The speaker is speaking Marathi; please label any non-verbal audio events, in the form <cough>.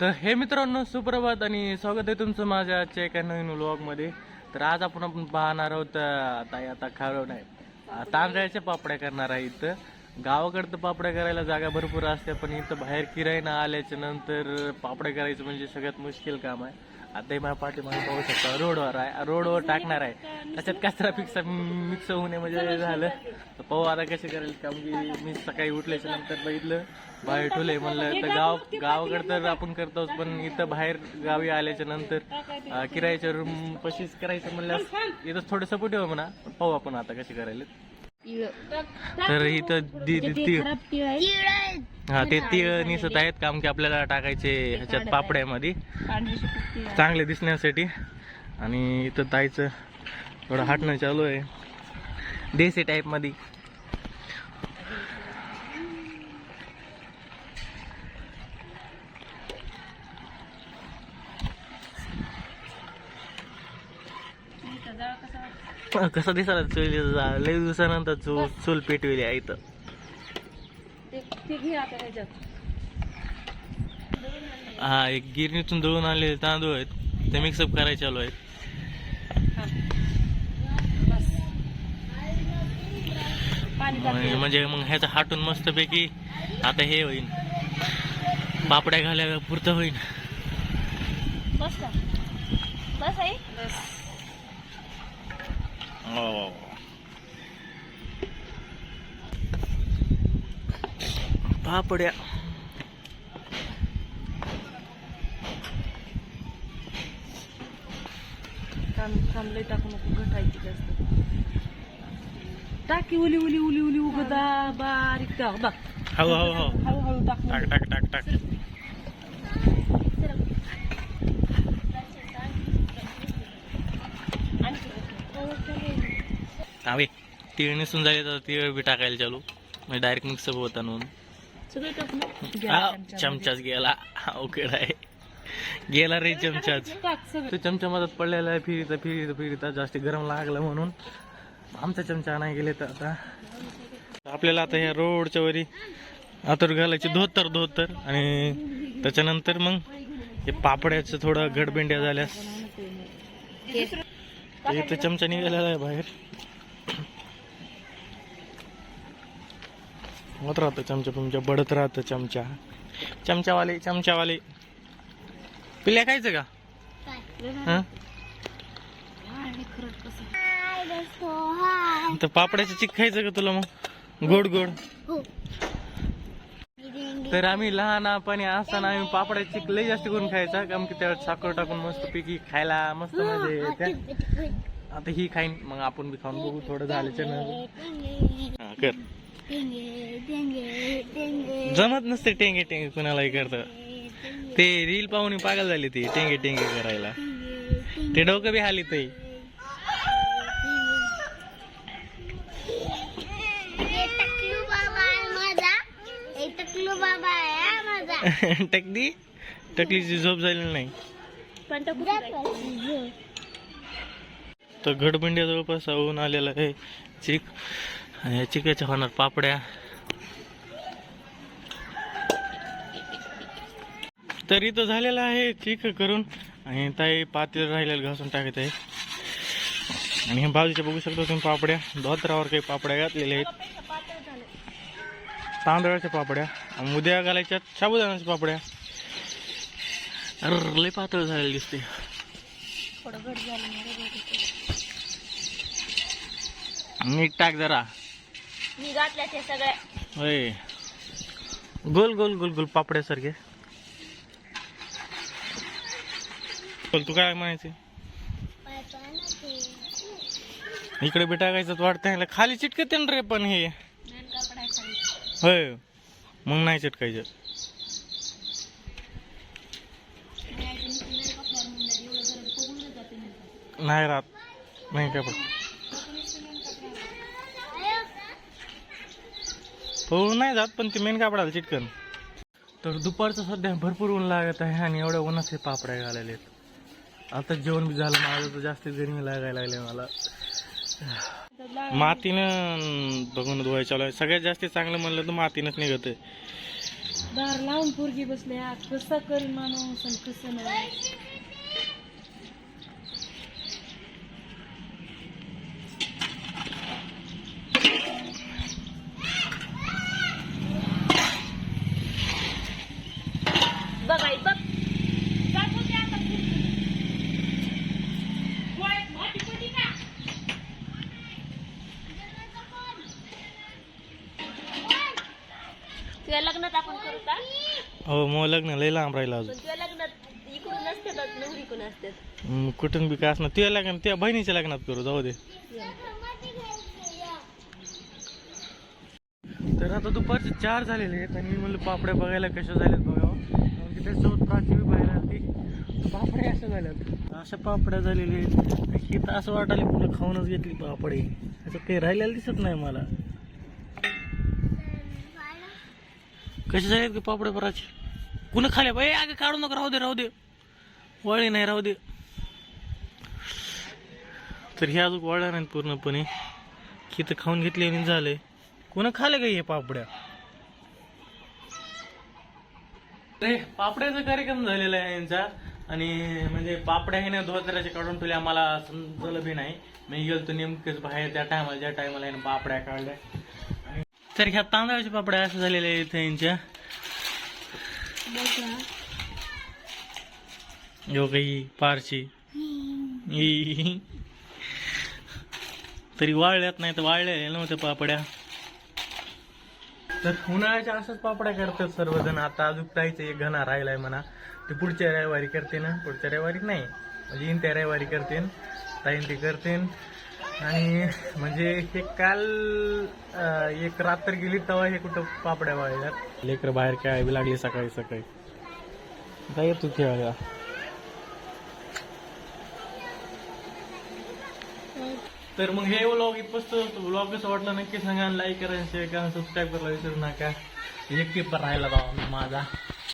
तर हे मित्रांनो सुप्रभात आणि स्वागत आहे तुमचं माझ्या आजच्या एका नवीन व्लॉगमध्ये तर आज आपण आपण पाहणार आहोत आता आता खारव नाही. तांदळाच्या पापड्या करणार आहे इथं. गावाकडं तर पापड्या करायला जागा भरपूर असते पण इथं बाहेर किरायना आल्याच्यानंतर पापड्या करायचं म्हणजे सगळ्यात मुश्किल काम आहे. आता हे माझ्या पाठीमागे पाहू शकता. रोडवर आहे. रोडवर टाकणार आहे. त्याच्यात कचरा पिक्सा मिक्स होणे म्हणजे झालं. तर पाहू आता कसे करेल. काम की मी सकाळी उठल्याच्या नंतर बघितलं. बाहेर ठेवलंय म्हणलं. तर गाव गावाकडे तर आपण करतोच. पण इथं बाहेर गावी आल्याच्यानंतर किरायाच्या रूम पशीच करायचं म्हणल्यास इथं थोडं सपोर्ट आहे म्हणा. पाहू आपण आता कसे करायला. तर इथं हा ते तीळ निसत आहेत काम की आपल्याला टाकायचे ह्याच्यात पापड्यामध्ये. चांगले दिसण्यासाठी. आणि इथं ताईचं थोडं हटणं चालू आहे. देसी टाईपमध्ये कसं दिसायला चुली लई दिवसानंतर चूल चूल पेटविली आहे इथं. हा एक गिरणीतून दळून आणलेले तांदूळ आहेत. ते मिक्सअप करायचे चालू आहेत. म्हणजे म्हणजे मग ह्याचं हाटून मस्तपैकी आता हे होईल पापड्या घाल्या पुरतं होईल बस बस आहे हो. पापड्या. थांबलंय टाकू नको घटायची जास्त. टाकी उली उली उली उली उगदा बारीक टाक. बघ. हळू हळू हळू. हळूहळू टाक टाक टाक टाक टाक. हवे तीळ निसून झाले तर तीळ बी टाकायला चालू. म्हणजे डायरेक्ट मिक्सअप होता म्हणून. सगळे चमचाच गेला. अवघड आहे. गेला रे चमचाच. तो चमचा मधात पडलेला आहे फिरिता फिरिता फिरिता जास्त गरम लागलं म्हणून. आमचा चमचा नाही गेले तर आता. आपल्याला आता ह्या रोडच्या वरी आतूर घालायचे धोतर धोतर. आणि त्याच्यानंतर मग हे पापड्याचं थोडं गडबेंड्या झाल्यास. इथं चमचा निघालेला आहे बाहेर. होत राहतं चमचा तुमच्या बडत राहतं चमचा. चमचावाले चमचावाले. पिल्या खायचं का? हं? तर पापड्याचं चिक खायचं का तुला मग? गोड गोड. तर आम्ही लहानपणी असताना आम्ही पापड्याची चिक लई जास्त करून खायचा. कारण की त्यावर साखर टाकून मस्त पैकी खायला मस्त मजा येते. आता ही खाईन मग आपण बी खाऊन बघू थोडं झाल्याच्या हा, कर. जमत नसते टेंगे टेंगे कुणालाही करतं. ते रील पाहून पागल झाली ती टेंगे टेंगे करायला. ते डोकं बी हाली ते <laughs> टकली? टकलीची झोप झाली नाही. पण तर घडबंड्या जवळपास होऊन आलेला आहे. चिक आणि या चिकाच्या होणार पापड्या. तर इथं झालेला आहे चिक करून. आणि ताई पातेल राहिलेलं घासून टाकत आहे. आणि हे बाजूच्या बघू शकतो तुम्ही पापड्या. धोत्रावर काही पापड्या घातलेल्या आहेत. तांदळाच्या पापड्या. आणि उद्या घालायच्या साबुदाण्याच्या पापड्या. अरे लय पातळ झालेली दिसते मीठ टाक जरा. मी घातल्या ते सगळ्या होय. गोल गोल गोल गोल पापड्यासारखे. बोल तू काय म्हणायचे? इकडे बी टाकायचं वाटतं खाली चिटकते ना रे पण हे. होय. मग नाही चिटकायचं. नाही राहत. नाही काय पण. हो नाही जात पण ते मेन कापडाला चिटकन. तर दुपारचं सध्या भरपूर ऊन लागत आहे आणि एवढ्या उन्हात हे पापड्या घालायला आहेत. आता जेवण बी झालं माझं तर जास्त गरमी लागायला लागले मला. मातीनं बघून धुवायचं चालू आहे. सगळ्यात जास्त चांगलं म्हणलं तर मातीनंच निघत आहे दार लावून पोरगी बसल्या कसं करी माणूस कसं नाही बघ आई बघ काय बोलते आता होय, माती पडली का? तुझ्या लग्नात आपण करू का? हो मग लग्न लय लांब राहिलं पण तुझ्या लग्नात इकडून नसतात नवरी कोण असतात अजून कुठून बी काय असणार. तुझ्या लग्न त्या बहिणीच्या लग्नात करू जाऊ दे. तर आता दुपारचे चार झालेले आहेत आणि मी म्हणलं पापड्या बघायला कशा झाल्यात बघावं. कारण की त्याच्यासोबत प्राची बी बाहेर आली तर पापड्या अशा झाल्यात? अशा पापड्या झालेल्या आहेत. ही तर असं वाटायला पुन्हा खाऊनच घेतली पापडे. त्याच्यात काही राहिलेलं दिसत नाही मला. कसे झाले की पापडे पराचे कुणा खाले बाई? अगं काढू नका राहू दे राहू दे. वळी नाही राहू दे. तर हे अजून वळल्या नाहीत पूर्णपणे. की तर खाऊन घेतले आणि झाले. कोणा खाले का हे पापड्या? अरे पापड्याचा कार्यक्रम झालेला आहे यांचा. आणि म्हणजे पापड्या हे ना धोत्राचे काढून ठेवले. आम्हाला समजलं बी नाही. मी गेलतो नेमकेच बाहेर त्या टायमाला ज्या टायमाला यानं पापड्या काढल्या. तर ह्या तांदळाच्या पापड्या असं झालेल्या आहेत यांच्या यो काही पारची. तरी वाळल्यात नाही तर वाळलेल्या नव्हत्या पापड्या. तर उन्हाळ्याच्या असंच पापड्या करतात सर्वजण. आता अजून ताईचं एक घणा राहिलाय म्हणा. ते पुढच्या रविवारी करते ना. पुढच्या रविवारी नाही. म्हणजे येईन त्या रविवारी करते. ताईन ते करते. आणि म्हणजे हे काल एक रात्र गेली तेव्हा हे कुठं पापड्या वाळल्यात. लेकर बाहेर खेळावी लागली सकाळी सकाळी. काय तू खेळायला तर मग हे व्लॉग इथपासून व्लॉग कसं वाटलं नक्की सांगा लाईक करा शेअर करा सबस्क्राईब करायला विसरू नका. एक पेपर राहिला बाबा माझा.